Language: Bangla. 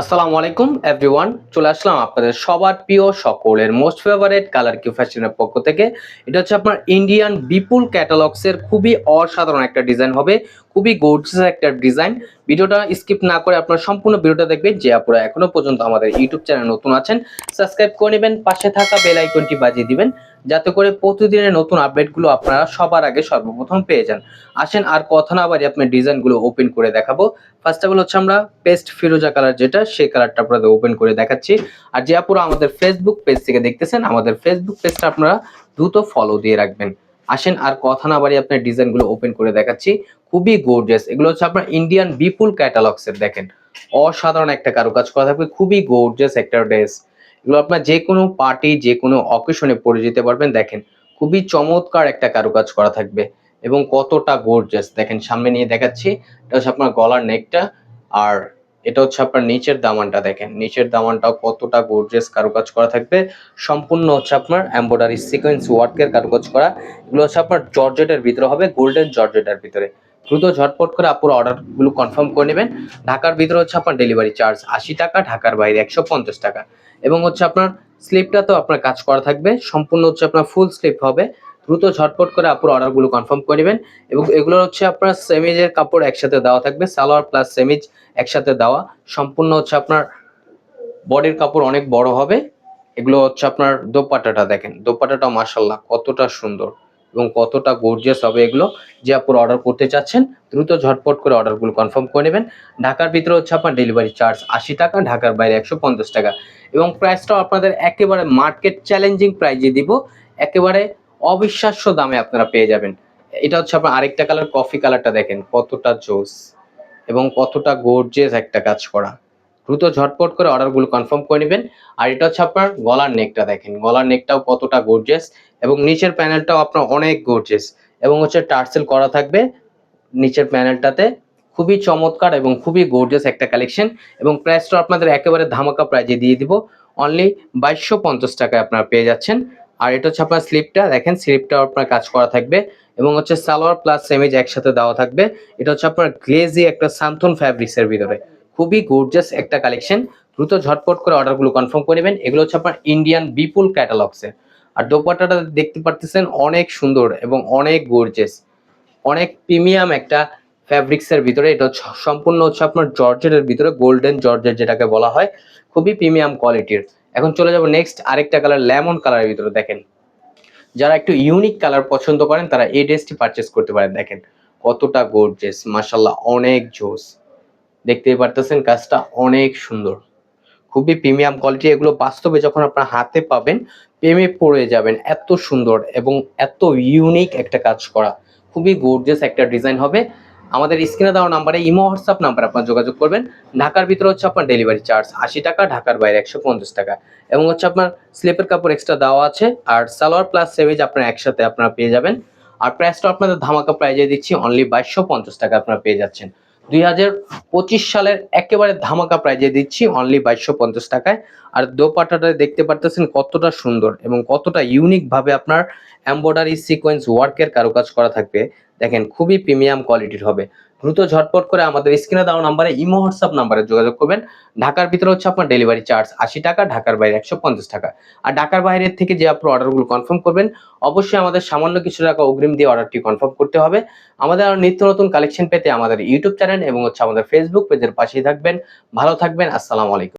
আসসালামু আলাইকুম এভরিওয়ান চলে আসলাম আপনাদের সবার প্রিয় সকলের মোস্ট ফেভারিট কালার কিউ ফ্যাশনের পক্ষ থেকে। এটা হচ্ছে আপনার ইন্ডিয়ান বিপুল ক্যাটালগসের খুবই অসাধারণ একটা ডিজাইন হবে, খুবই গোর্জিয়াস একটা ডিজাইন ভিডিওটা স্কিপ না করে আপনার সম্পূর্ণ ভিডিওটা দেখবেন। যে আপনারা এখনও পর্যন্ত আমাদের ইউটিউব চ্যানেল নতুন আছেন সাবস্ক্রাইব করে নেবেন, পাশে থাকা বেল আইকনটি বাজিয়ে দিবেন। যাতে করে প্রতিদিনের নতুন আপডেটগুলো আপনারা সবার আগে সর্বপ্রথম পেয়ে যান। আসেন, আর কথা না বাড়ি আপনার ডিজাইনগুলো ওপেন করে দেখাবো। ফার্স্ট অফ অল হচ্ছে আমরা পেস্ট ফিরোজা কালার যেটা সেই কালারটা আপনাদের ওপেন করে দেখাচ্ছি। আর যে আপুরা আমাদের ফেসবুক পেজ থেকে দেখতেছেন, আমাদের ফেসবুক পেজটা আপনারা দ্রুত ফলো দিয়ে রাখবেন। আসেন, আর কথা না বাড়ি আপনার ডিজাইনগুলো ওপেন করে দেখাচ্ছি। খুবই গোর্জিয়াস এগুলো হচ্ছে আপনার ইন্ডিয়ান বিপুল ক্যাটালগসের দেখেন। অসাধারণ একটা কারুকাজ করা থাকবে। খুবই গোর্জিয়াস একটা ড্রেস এগুলো আপনার যে কোনো পার্টি যে কোনো অকেশনে পরে যেতে পারবেন। দেখেন, খুবই চমৎকার একটা কারুকাজ করা থাকবে এবং কতটা গোর্জিয়াস দেখেন, সামনে নিয়ে দেখাচ্ছি, এটা হচ্ছে আপনার গলার নেকটা আর এটা হচ্ছে আপনার নিচের দামানটা। দেখেন, নিচের দামানটাও কতটা গোর্জিয়াস কারুকাজ করা থাকবে। সম্পূর্ণ হচ্ছে আপনার এমব্রয়ডারি সিকোয়েন্স ওয়ার্কের কারুকাজ করা। এগুলো হচ্ছে আপনার জর্জেটের ভিতরে হবে গোল্ডেন জর্জেটের ভিতরে। দ্রুত ঝটপট করে আপুর অর্ডারগুলো কনফার্ম করে নেবেন। ঢাকার ভিতরে হচ্ছে আপনার ডেলিভারি চার্জ আশি টাকা, ঢাকার বাইরে একশো পঞ্চাশ টাকা। এবং হচ্ছে আপনার স্লিপটা তো আপনার কাজ করা থাকবে। সম্পূর্ণ হচ্ছে আপনার ফুল স্লিপ হবে। দ্রুত ঝটপট করে আপুর অর্ডারগুলো কনফার্ম করে নেবেন এবং এগুলোর হচ্ছে আপনার সেমিজের কাপড় একসাথে দেওয়া থাকবে। সালোয়ার প্লাস সেমিজ একসাথে দেওয়া। সম্পূর্ণ হচ্ছে আপনার বডির কাপড় অনেক বড় হবে। এগুলো হচ্ছে আপনার দোপাটাটা দেখেন। দোপাটাটা মার্শাল্লাহ কতটা সুন্দর। এবং কতটা গর্জিয়াস হবে এগুলো, যে আপুর অর্ডার করতে চাচ্ছেন, দ্রুত ঝটপট করে অর্ডারগুলো কনফার্ম করে নেবেন। ঢাকার ভিতরে হচ্ছে আপনার ডেলিভারি চার্জ আশি টাকা, ঢাকার বাইরে একশো পঞ্চাশ টাকা। এবং প্রাইসটাও আপনাদের একেবারে মার্কেট চ্যালেঞ্জিং প্রাইজে দিব, একেবারে অবিশ্বাস্য দামে আপনারা পেয়ে যাবেন। এটা হচ্ছে আপনার আরেকটা কালার কফি কালারটা দেখেন, কতটা জোস এবং কতটা গর্জিয়াস একটা কাজ করা। দ্রুত ঝটপট করে অর্ডারগুলো কনফার্ম করে নেবেন। আর এটা হচ্ছে আপনার গলার নেকটা দেখেন, গলার নেকটাও কতটা গর্জিয়াস এবং নিচের প্যানেলটাও আপনার অনেক গর্জিয়াস এবং হচ্ছে টার্সেল করা থাকবে। নিচের প্যানেলটাতে খুবই চমৎকার এবং খুবই গর্জিয়াস একটা কালেকশন এবং প্রাইসটা আপনাদের একেবারে ধামাকা প্রাইজে দিয়ে দিব। অনলি বাইশশো পঞ্চাশ টাকায় আপনারা পেয়ে যাচ্ছেন। আর এটা হচ্ছে আপনার স্লিপটা দেখেন স্লিপটাও আপনার কাজ করা থাকবে এবং হচ্ছে সালোয়ার প্লাস সেমিজ একসাথে দেওয়া থাকবে। এটা হচ্ছে আপনার গ্লেজি একটা সান্থন ফ্যাব্রিক্সের ভিতরে। খুবই গর্জিয়াস একটা কালেকশন দ্রুত ঝটপট করে অর্ডারগুলো কনফার্ম করে নেবেন। এগুলো হচ্ছে আপনার ইন্ডিয়ান বিপুল ক্যাটালগসের আর দোপাট্টাটা দেখতে পারতেছেন অনেক সুন্দর এবং অনেক গর্জিয়াস অনেক প্রিমিয়াম একটা ফ্যাব্রিক্সের ভিতরে। এটা সম্পূর্ণ হচ্ছে আপনার জর্জেটের ভিতরে গোল্ডেন জর্জেট যেটাকে বলা হয়। খুবই প্রিমিয়াম কোয়ালিটির এখন চলে যাব নেক্সট আরেকটা কালার লেমন কালারের ভিতরে দেখেন। যারা একটু ইউনিক কালার পছন্দ করেন, তারা এই ড্রেসটি পারচেস করতে পারেন। দেখেন কতটা গোর্জেস মাসাল্লাহ অনেক জোস। দেখতেই পারতেছেন কাজটা অনেক সুন্দর। খুবই প্রিমিয়াম কোয়ালিটি এগুলো বাস্তবে যখন আপনার হাতে পাবেন, প্রেমে পড়ে যাবেন। এত সুন্দর এবং এত ইউনিক একটা কাজ করা। খুবই গোর্জিয়াস একটা ডিজাইন হবে। আমাদের স্ক্রিনে দেওয়া নাম্বারে ইমো হোয়াটসঅ্যাপ নাম্বার আপনার যোগাযোগ করবেন। ঢাকার ভিতরে হচ্ছে আপনার ডেলিভারি চার্জ আশি টাকা, ঢাকার বাইরে একশো পঞ্চাশ টাকা। এবং হচ্ছে আপনার স্লিপের কাপড় এক্সট্রা দেওয়া আছে। আর সালোয়ার প্লাস সেভেজ আপনার একসাথে আপনারা পেয়ে যাবেন। আর প্রাইসটা আপনাদের ধামাকা প্রাইজে দিচ্ছি অনলি বাইশশো পঞ্চাশ টাকা আপনারা পেয়ে যাচ্ছেন। দুই হাজার পঁচিশ সালের একেবারে ধামাকা প্রাইজে দিচ্ছি অনলি বাইশশো পঞ্চাশ টাকায়। আর দোপাট্টাটা দেখতে পারতেছেন কতটা সুন্দর এবং কতটা ইউনিক ভাবে আপনার এম্বয়ডারি সিকোয়েন্স ওয়ার্কের কারুকাজ করা থাকবে। দেখেন, খুবই প্রিমিয়াম কোয়ালিটির হবে। দ্রুত ঝটপট করে আমাদের স্ক্রিনে দেওয়া নাম্বারে ইমো হোয়াটসঅ্যাপ নাম্বারে যোগাযোগ করবেন। ঢাকার ভিতরে হচ্ছে আপনার ডেলিভারি চার্জ আশি টাকা, ঢাকার বাইরে একশো পঞ্চাশ টাকা। আর ঢাকার বাইরের থেকে যে আপনার অর্ডারগুলো কনফার্ম করবেন, অবশ্যই আমাদের সামান্য কিছু টাকা অগ্রিম দিয়ে অর্ডারটি কনফার্ম করতে হবে। আমাদের আর নিত্য নতুন কালেকশন পেতে আমাদের ইউটিউব চ্যানেল এবং হচ্ছে আমাদের ফেসবুক পেজের পাশেই থাকবেন। ভালো থাকবেন, আসসালামু আলাইকুম।